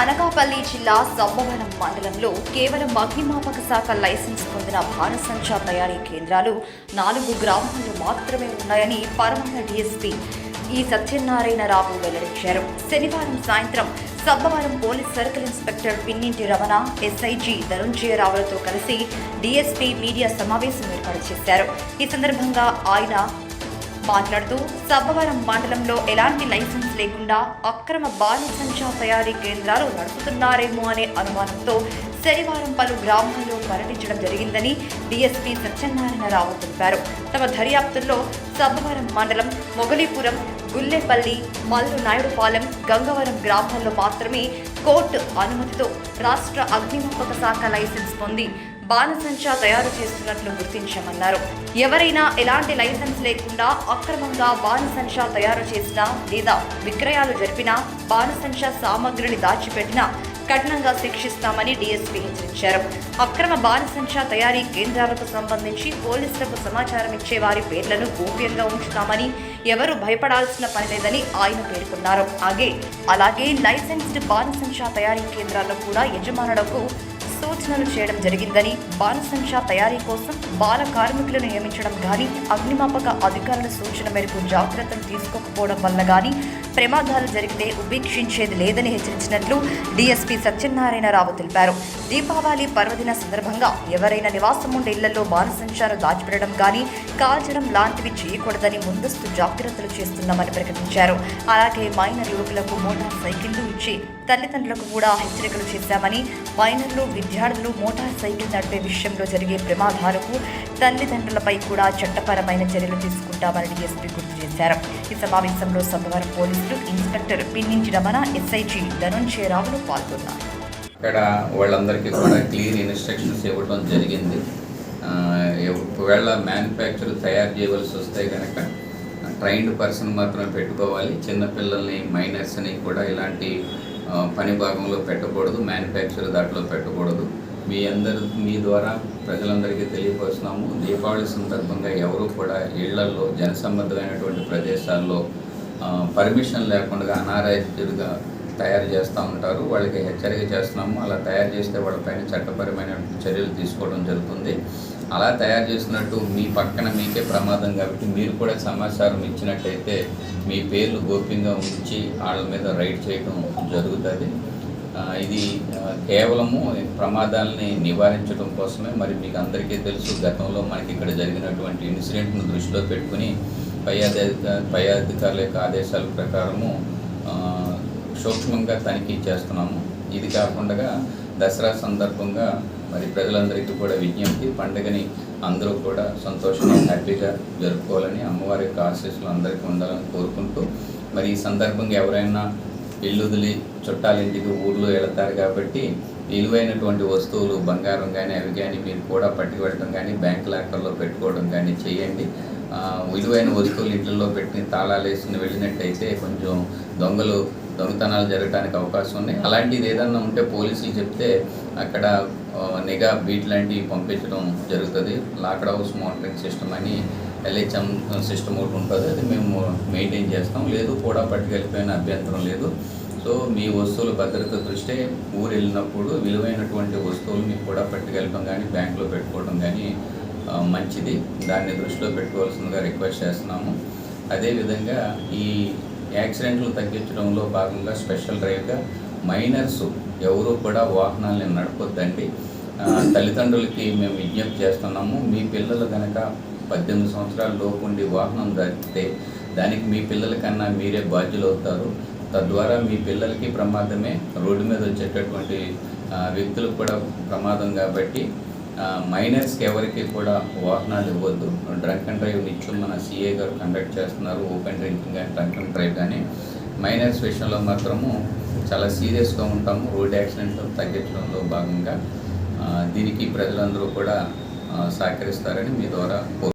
అనకాపల్లి జిల్లా సంబవనం మండలంలో కేవలం అగ్నిమాపక శాఖ లైసెన్స్ పొందిన బాణసంచా తయారీ కేంద్రాలు నాలుగు గ్రామాల్లో మాత్రమే ఉన్నాయని పరమన్న డీఎస్పీ ఈ సత్యనారాయణరావు వెల్లడించారు. శనివారం సాయంత్రం Sabbavaram police circle inspector Pinninti Ramana SIG ధనుంజయరావులతో కలిసి డీఎస్పీ మీడియా సమావేశం ఏర్పాటు చేశారు. ఈ సందర్భంగా ఆయన మాట్లాడుతూ సబ్బవరం మండలంలో ఎలాంటి లైసెన్స్ లేకుండా అక్రమ బాణసంచా తయారీ కేంద్రాలు నడుపుతున్నారేమో అనే అనుమానంతో శనివారం పలు గ్రామాల్లో పర్యటించడం జరిగిందని డీఎస్పీ సత్యనారాయణరావు తెలిపారు. తమ దర్యాప్తుల్లో సబ్బవరం మండలం మొగలీపురం గుల్లేపల్లి మల్లు నాయుడుపాలెం గంగవరం గ్రామాల్లో మాత్రమే కోర్టు అనుమతితో రాష్ట్ర అగ్నిమాపక శాఖ లైసెన్స్ పొంది బాణసంచా తయారు చేస్తున్నట్లు గుర్తించామన్నారు. ఎవరైనా ఎలాంటి లైసెన్స్ లేకుండా అక్రమంగా బాణసంచా తయారు చేసినా లేదా విక్రయాలు జరిపినా బాణసంచా సామగ్రిని దాచిపెట్టినా కఠినంగా శిక్షిస్తామని డీఎస్పీ హెచ్చరించారు. అక్రమ బాణసంచా తయారీ కేంద్రాలకు సంబంధించి పోలీసులకు సమాచారం ఇచ్చే వారి పేర్లను గోప్యంగా ఉంచుతామని ఎవరు భయపడాల్సిన పని లేదని ఆయన పేర్కొన్నారు. అలాగే అలాగే లైసెన్స్డ్ బాణసంచా తయారీ కేంద్రాల్లో కూడా యజమానులకు సూచనలు చేయడం జరిగిందని బాణసంచా తయారీ కోసం బాల కార్మికులను నియమించడం గాని అగ్నిమాపక అధికారుల సూచన మేరకు జాగ్రత్తలు తీసుకోకపోవడం వల్ల గాని ప్రమాదాలు జరిగితే ఉపేక్షించేది లేదని హెచ్చరించినట్లు డీఎస్పీ సత్యనారాయణరావు తెలిపారు. దీపావళి పర్వదిన సందర్భంగా ఎవరైనా నివాసం ఉండే ఇళ్ళలో బాణసంచాను దాచిపెట్టడం కానీ కాల్చడం లాంటివి చేయకూడదని ముందస్తు జాగ్రత్తలు చేస్తున్నామని ప్రకటించారు. అలాగే మైనర్ యువకులకు మోటార్ సైకిళ్ళు ఇచ్చి తల్లిదండ్రులకు కూడా హెచ్చరికలు చేశామని మైనర్లు విద్యార్థులు మోటార్ సైకిల్ నడిపే విషయంలో జరిగే ప్రమాదాలకు తల్లిదండ్రులపై కూడా చట్టపరమైన చర్యలు తీసుకుంటామని ఎస్పీ గుర్తు చేశారు. ఈ సమావేశంలో సోమవారం పోలీసులు ఇన్స్పెక్టర్ పిన్నించి రమణ ఎస్ఐజి ధనుంజయరావులు పాల్గొన్నారు. ఇక్కడ వాళ్ళందరికీ కూడా క్లియర్ ఇన్స్ట్రక్షన్స్ ఇవ్వడం జరిగింది. ఒకవేళ మ్యానుఫ్యాక్చర్ తయారు చేయవలసి వస్తే కనుక ట్రైన్డ్ పర్సన్ మాత్రమే పెట్టుకోవాలి. చిన్నపిల్లల్ని మైనర్స్ని కూడా ఇలాంటి పని భాగంలో పెట్టకూడదు. మ్యానుఫ్యాక్చర్ దాంట్లో పెట్టకూడదు. మీ అందరు మీ ద్వారా ప్రజలందరికీ తెలియపరుస్తున్నాము. దీపావళి సందర్భంగా ఎవరు కూడా ఇళ్ళల్లో జనసమ్మద్ధమైనటువంటి ప్రదేశాల్లో పర్మిషన్ లేకుండా అనారాధ్యులుగా తయారు చేస్తూ ఉంటారు. వాళ్ళకి హెచ్చరిక చేస్తున్నాము. అలా తయారు చేస్తే వాళ్ళపైన చట్టపరమైన చర్యలు తీసుకోవడం జరుగుతుంది. అలా తయారు చేసినట్టు మీ పక్కన మీకే ప్రమాదం కాబట్టి మీరు కూడా సమాచారం ఇచ్చినట్టయితే మీ పేర్లు గోప్యంగా ఉంచి వాళ్ళ మీద రైడ్ చేయడం జరుగుతుంది. ఇది కేవలము ప్రమాదాలని నివారించడం కోసమే. మరి మీకు అందరికీ తెలుసు గతంలో మనకి ఇక్కడ జరిగినటువంటి ఇన్సిడెంట్ను దృష్టిలో పెట్టుకుని పై పై అధికారుల యొక్క ఆదేశాల ప్రకారము సూక్ష్మంగా తనిఖీ చేస్తున్నాము. ఇది కాకుండా దసరా సందర్భంగా మరి ప్రజలందరికీ కూడా విజ్ఞప్తి పండుగని అందరూ కూడా సంతోషంగా హ్యాపీగా జరుపుకోవాలని అమ్మవారి యొక్క ఆశీస్సులు అందరికీ ఉండాలని కోరుకుంటూ మరి ఈ సందర్భంగా ఎవరైనా ఇల్లు వదిలి చుట్టాలింటికి ఊర్లో వెళతారు కాబట్టి విలువైనటువంటి వస్తువులు బంగారం కానీ అవి కానీ మీరు కూడా పట్టుకు వెళ్ళడం కానీ బ్యాంక్ లాకర్లో పెట్టుకోవడం కానీ చేయండి. విలువైన వస్తువులు ఇంట్లో పెట్టి తాళాలు వేసుకుని వెళ్ళినట్టయితే కొంచెం దొంగలు దొంగతనాలు జరగడానికి అవకాశం ఉన్నాయి. అలాంటిది ఏదన్నా ఉంటే పోలీసులు చెప్తే అక్కడ నిఘా బీట్ లాంటివి పంపించడం జరుగుతుంది. లాక్డ్ హౌస్ మానిటరింగ్ సిస్టమ్ అని ఎల్హెచ్ఎం సిస్టమ్ ఒకటి ఉంటుంది. అది మేము మెయింటైన్ చేస్తాం. లేదు కూడా పట్టుకెళ్ళిపోయిన అభ్యంతరం లేదు. సో మీ వస్తువుల భద్రత దృష్టి ఊరు వెళ్ళినప్పుడు విలువైనటువంటి వస్తువులు మీకు కూడా పట్టుకెళ్ళడం కానీ బ్యాంకులో పెట్టుకోవడం కానీ మంచిది. దాన్ని దృష్టిలో పెట్టుకోవాల్సిందిగా రిక్వెస్ట్ చేస్తున్నాము. అదేవిధంగా ఈ యాక్సిడెంట్లు తగ్గించడంలో భాగంగా స్పెషల్ డ్రైవ్గా మైనర్స్ ఎవరు కూడా వాహనాలని నడపొద్దండి. తల్లిదండ్రులకి మేము విజ్ఞప్తి చేస్తున్నాము మీ పిల్లలు కనుక పద్దెనిమిది సంవత్సరాల లోపు ఉండి వాహనం దాటితే దానికి మీ పిల్లల కన్నా మీరే బాధ్యులు అవుతారు తద్వారా మీ పిల్లలకి ప్రమాదమే రోడ్డు మీద వచ్చేటటువంటి వ్యక్తులకు కూడా ప్రమాదం కాబట్టి మైనర్స్కి ఎవరికి కూడా వాహనాలు ఇవ్వద్దు. డ్రంక్ అండ్ డ్రైవ్ నిత్యం మన సిఏ గారు కండక్ట్ చేస్తున్నారు. ఓపెన్ డ్రింకింగ్ కానీ డ్రంక్ అండ్ డ్రైవ్ కానీ మైనర్స్ విషయంలో మాత్రము చాలా సీరియస్గా ఉంటాము. రోడ్ యాక్సిడెంట్లు తగ్గించడంలో భాగంగా దీనికి ప్రజలందరూ కూడా సహకరిస్తారని మీ ద్వారా